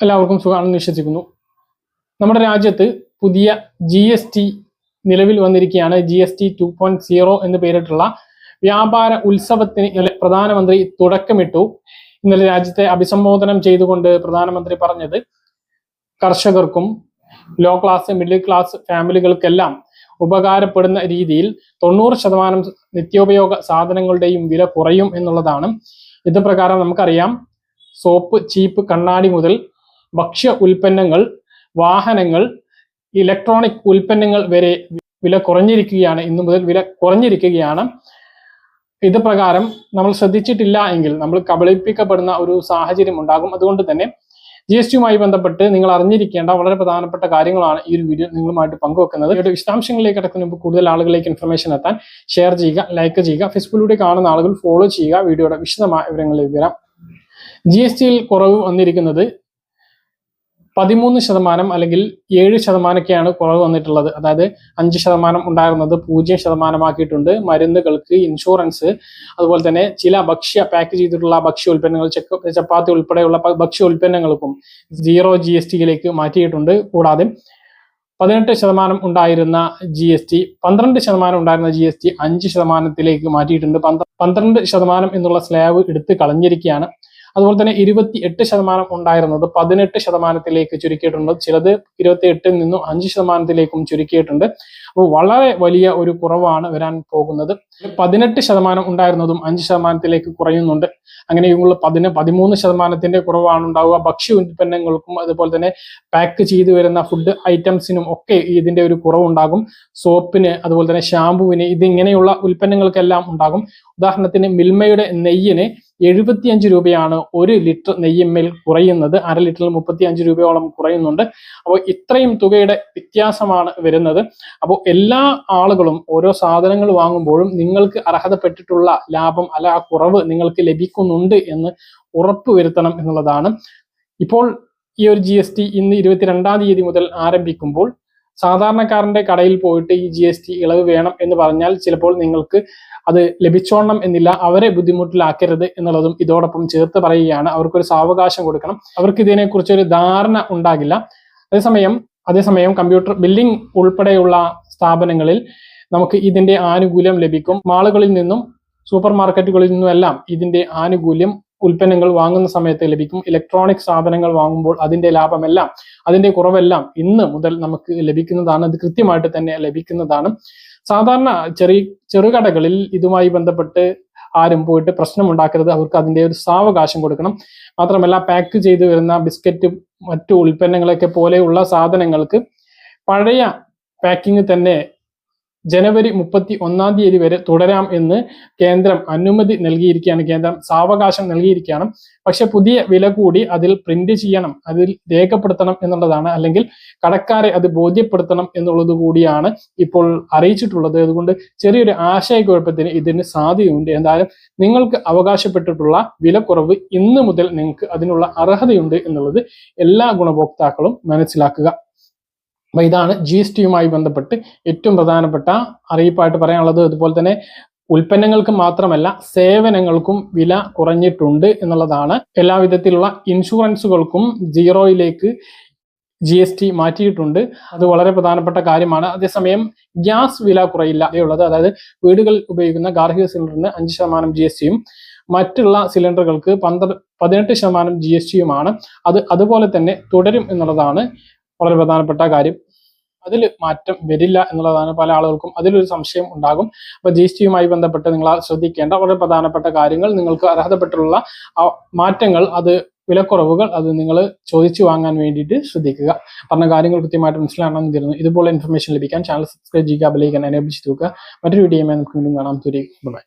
എല്ലാവർക്കും സുഖമാണെന്ന് വിശ്വസിക്കുന്നു. നമ്മുടെ രാജ്യത്ത് പുതിയ ജി എസ് ടി നിലവിൽ വന്നിരിക്കുകയാണ്. G S T two point zero എന്ന് പേരിട്ടുള്ള വ്യാപാര ഉത്സവത്തിന് ഇന്നലെ പ്രധാനമന്ത്രി തുടക്കമിട്ടു. ഇന്നലെ രാജ്യത്തെ അഭിസംബോധനം ചെയ്തുകൊണ്ട് പ്രധാനമന്ത്രി പറഞ്ഞത് കർഷകർക്കും ലോ ക്ലാസ് മിഡിൽ ക്ലാസ് ഫാമിലികൾക്കെല്ലാം ഉപകാരപ്പെടുന്ന രീതിയിൽ തൊണ്ണൂറ് ശതമാനം നിത്യോപയോഗ സാധനങ്ങളുടെയും വില കുറയും എന്നുള്ളതാണ്. ഇത് പ്രകാരം നമുക്കറിയാം. സോപ്പ് ചീപ്പ് കണ്ണാടി മുതൽ ഭക്ഷ്യ ഉൽപ്പന്നങ്ങൾ വാഹനങ്ങൾ ഇലക്ട്രോണിക് ഉൽപ്പന്നങ്ങൾ വരെ വില കുറഞ്ഞിരിക്കുകയാണ് ഇന്നു മുതൽ വില കുറഞ്ഞിരിക്കുകയാണ്. ഇത് പ്രകാരം നമ്മൾ ശ്രദ്ധിച്ചിട്ടില്ല എങ്കിൽ നമ്മൾ കബളിപ്പിക്കപ്പെടുന്ന ഒരു സാഹചര്യം ഉണ്ടാകും. അതുകൊണ്ട് തന്നെ ജി എസ് ടിയുമായി ബന്ധപ്പെട്ട് നിങ്ങൾ അറിഞ്ഞിരിക്കേണ്ട വളരെ പ്രധാനപ്പെട്ട കാര്യങ്ങളാണ് ഈ ഒരു വീഡിയോ നിങ്ങളുമായിട്ട് പങ്കുവെക്കുന്നത്. ഇവിടെ വിശദാംശങ്ങളിലേക്ക് കിടക്കുന്ന മുമ്പ് കൂടുതൽ ആളുകളിലേക്ക് ഇൻഫർമേഷൻ എത്താൻ ഷെയർ ചെയ്യുക ലൈക്ക് ചെയ്യുക ഫേസ്ബുക്കിലൂടെ കാണുന്ന ആളുകൾ ഫോളോ ചെയ്യുക. വീഡിയോയുടെ വിശദമായ വിവരങ്ങൾ വരാം. ജി എസ് ടിയിൽ കുറവ് വന്നിരിക്കുന്നത് പതിമൂന്ന് ശതമാനം അല്ലെങ്കിൽ ഏഴ് ശതമാനമൊക്കെയാണ് കുറവ് വന്നിട്ടുള്ളത്. അതായത് അഞ്ച് ശതമാനം ഉണ്ടായിരുന്നത് പൂജ്യം ശതമാനമാക്കിയിട്ടുണ്ട്. മരുന്നുകൾക്ക് ഇൻഷുറൻസ് അതുപോലെ തന്നെ ചില ഭക്ഷ്യ പാക്ക് ചെയ്തിട്ടുള്ള ഭക്ഷ്യ ഉൽപ്പന്നങ്ങൾ ചപ്പാത്തി ഉൾപ്പെടെയുള്ള ഭക്ഷ്യ ഉൽപ്പന്നങ്ങൾക്കും സീറോ ജി എസ് ടിയിലേക്ക് മാറ്റിയിട്ടുണ്ട്. കൂടാതെ പതിനെട്ട് ശതമാനം ഉണ്ടായിരുന്ന ജി എസ് ടി പന്ത്രണ്ട് ശതമാനം ഉണ്ടായിരുന്ന ജി എസ് ടി അഞ്ച് ശതമാനത്തിലേക്ക് മാറ്റിയിട്ടുണ്ട്. പന്ത്ര- പന്ത്രണ്ട് ശതമാനം എന്നുള്ള സ്ലാബ് എടുത്ത് കളഞ്ഞിരിക്കുകയാണ്. അതുപോലെ തന്നെ ഇരുപത്തി എട്ട് ശതമാനം ഉണ്ടായിരുന്നത് പതിനെട്ട് ശതമാനത്തിലേക്ക് ചുരുക്കിയിട്ടുണ്ട്. ചിലത് ഇരുപത്തി എട്ടിൽ നിന്നും അഞ്ച് ശതമാനത്തിലേക്കും ചുരുക്കിയിട്ടുണ്ട്. അപ്പോൾ വളരെ വലിയ ഒരു കുറവാണ് വരാൻ പോകുന്നത്. പതിനെട്ട് ശതമാനം ഉണ്ടായിരുന്നതും അഞ്ച് ശതമാനത്തിലേക്ക് കുറയുന്നുണ്ട്. അങ്ങനെ ഇവിടെ പതിന് പതിമൂന്ന് ശതമാനത്തിന്റെ കുറവാണ് ഉണ്ടാവുക. ഭക്ഷ്യ ഉൽപ്പന്നങ്ങൾക്കും അതുപോലെ തന്നെ പാക്ക് ചെയ്തു വരുന്ന ഫുഡ് ഐറ്റംസിനും ഒക്കെ ഇതിന്റെ ഒരു കുറവുണ്ടാകും. സോപ്പിന് അതുപോലെ തന്നെ ഷാമ്പുവിന് ഇതിങ്ങനെയുള്ള ഉൽപ്പന്നങ്ങൾക്കെല്ലാം ഉണ്ടാകും. ഉദാഹരണത്തിന് മിൽമയുടെ നെയ്യിന് എഴുപത്തിയഞ്ച് രൂപയാണ് ഒരു ലിറ്റർ നെയ്യമ്മേൽ കുറയുന്നത്. അര ലിറ്ററിൽ മുപ്പത്തി അഞ്ച് രൂപയോളം കുറയുന്നുണ്ട്. അപ്പോൾ ഇത്രയും തുകയുടെ വ്യത്യാസമാണ് വരുന്നത്. അപ്പോൾ എല്ലാ ആളുകളും ഓരോ സാധനങ്ങൾ വാങ്ങുമ്പോഴും നിങ്ങൾക്ക് അർഹതപ്പെട്ടിട്ടുള്ള ലാഭം അല്ല ആ കുറവ് നിങ്ങൾക്ക് ലഭിക്കുന്നുണ്ട് എന്ന് ഉറപ്പ് വരുത്തണം എന്നുള്ളതാണ്. ഇപ്പോൾ ഈ ഒരു ജി എസ് ടി ഇന്ന് ഇരുപത്തിരണ്ടാം തീയതി മുതൽ ആരംഭിക്കുമ്പോൾ സാധാരണക്കാരന്റെ കടയിൽ പോയിട്ട് ഈ ജി എസ് ടി ഇളവ് വേണം എന്ന് പറഞ്ഞാൽ ചിലപ്പോൾ നിങ്ങൾക്ക് അത് ലഭിച്ചോണം എന്നില്ല അവരെ ബുദ്ധിമുട്ടിലാക്കരുത് എന്നുള്ളതും ഇതോടൊപ്പം ചേർത്ത് പറയുകയാണ്. അവർക്കൊരു സാവകാശം കൊടുക്കണം. അവർക്ക് ഇതിനെക്കുറിച്ച് ഒരു ധാരണ ഉണ്ടാകില്ല. അതേസമയം അതേസമയം കമ്പ്യൂട്ടർ ബില്ലിംഗ് ഉൾപ്പെടെയുള്ള സ്ഥാപനങ്ങളിൽ നമുക്ക് ഇതിന്റെ ആനുകൂല്യം ലഭിക്കും. മാളുകളിൽ നിന്നും സൂപ്പർ മാർക്കറ്റുകളിൽ നിന്നും എല്ലാം ഇതിന്റെ ആനുകൂല്യം ഉൽപ്പന്നങ്ങൾ വാങ്ങുന്ന സമയത്ത് ലഭിക്കും. ഇലക്ട്രോണിക് സാധനങ്ങൾ വാങ്ങുമ്പോൾ അതിന്റെ ലാഭമെല്ലാം അതിന്റെ കുറവെല്ലാം ഇന്ന് മുതൽ നമുക്ക് ലഭിക്കുന്നതാണ്. അത് കൃത്യമായിട്ട് തന്നെ ലഭിക്കുന്നതാണ്. സാധാരണ ചെറിയ ചെറുകടകളിൽ ഇതുമായി ബന്ധപ്പെട്ട് ആരും പോയിട്ട് പ്രശ്നം ഉണ്ടാക്കരുത് അവർക്ക് അതിന്റെ ഒരു സാവകാശം കൊടുക്കണം. മാത്രമല്ല പാക്ക് ചെയ്തു വരുന്ന ബിസ്ക്കറ്റ് മറ്റു ഉൽപ്പന്നങ്ങളൊക്കെ പോലെയുള്ള സാധനങ്ങൾക്ക് പഴയ പാക്കിങ് തന്നെ ജനുവരി മുപ്പത്തി ഒന്നാം തീയതി വരെ തുടരാം എന്ന് കേന്ദ്രം അനുമതി നൽകിയിരിക്കുകയാണ്. കേന്ദ്രം സാവകാശം നൽകിയിരിക്കുകയാണ്. പക്ഷെ പുതിയ വില കൂടി അതിൽ പ്രിന്റ് ചെയ്യണം അതിൽ രേഖപ്പെടുത്തണം എന്നുള്ളതാണ്. അല്ലെങ്കിൽ കടക്കാരെ അത് ബോധ്യപ്പെടുത്തണം എന്നുള്ളത് കൂടിയാണ് ഇപ്പോൾ അറിയിച്ചിട്ടുള്ളത്. അതുകൊണ്ട് ചെറിയൊരു ആശയക്കുഴപ്പത്തിന് ഇതിന് സാധ്യതയുണ്ട്. എന്തായാലും നിങ്ങൾക്ക് അവകാശപ്പെട്ടിട്ടുള്ള വിലക്കുറവ് ഇന്ന് മുതൽ നിങ്ങൾക്ക് അതിനുള്ള അർഹതയുണ്ട് എന്നുള്ളത് എല്ലാ ഗുണഭോക്താക്കളും മനസ്സിലാക്കുക. അപ്പൊ ഇതാണ് ജി എസ് ടിയുമായി ബന്ധപ്പെട്ട് ഏറ്റവും പ്രധാനപ്പെട്ട അറിയിപ്പായിട്ട് പറയാനുള്ളത്. അതുപോലെ തന്നെ ഉൽപ്പന്നങ്ങൾക്ക് മാത്രമല്ല സേവനങ്ങൾക്കും വില കുറഞ്ഞിട്ടുണ്ട് എന്നുള്ളതാണ്. എല്ലാവിധത്തിലുള്ള ഇൻഷുറൻസുകൾക്കും ജീറോയിലേക്ക് ജി എസ് ടി മാറ്റിയിട്ടുണ്ട്. അത് വളരെ പ്രധാനപ്പെട്ട കാര്യമാണ്. അതേസമയം ഗ്യാസ് വില കുറയില്ല ഉള്ളത്. അതായത് വീടുകൾ ഉപയോഗിക്കുന്ന ഗാർഹിക സിലിണ്ടറിന് അഞ്ച് ശതമാനം ജി എസ് ടിയും മറ്റുള്ള സിലിണ്ടറുകൾക്ക് പന്ത്രണ്ട് പതിനെട്ട് ശതമാനം ജി എസ് ടിയുമാണ് അത് അതുപോലെ തന്നെ തുടരും എന്നുള്ളതാണ് വളരെ പ്രധാനപ്പെട്ട കാര്യം. അതിൽ മാറ്റം വരില്ല എന്നുള്ളതാണ് പല ആളുകൾക്കും അതിലൊരു സംശയം ഉണ്ടാകും. അപ്പൊ ജി എസ് ടിയുമായി ബന്ധപ്പെട്ട് നിങ്ങൾ ശ്രദ്ധിക്കേണ്ട വളരെ പ്രധാനപ്പെട്ട കാര്യങ്ങൾ നിങ്ങൾക്ക് അർഹതപ്പെട്ടുള്ള മാറ്റങ്ങൾ അത് വിലക്കുറവുകൾ അത് നിങ്ങൾ ചോദിച്ചു വാങ്ങാൻ വേണ്ടിയിട്ട് ശ്രദ്ധിക്കുക. പറഞ്ഞ കാര്യങ്ങൾ കൃത്യമായിട്ട് മനസ്സിലാണെന്ന് തരുന്നു ഇതുപോലെ ഇൻഫർമേഷൻ ലഭിക്കാൻ ചാനൽ സബ്സ്ക്രൈബ് ചെയ്യുക ബെലൈക്കൻ എനേബിൾ ചെയ്ത് നോക്കുക മറ്റൊരു വീഡിയോ നമുക്ക് വീണ്ടും കാണാം. തുരി ബൈ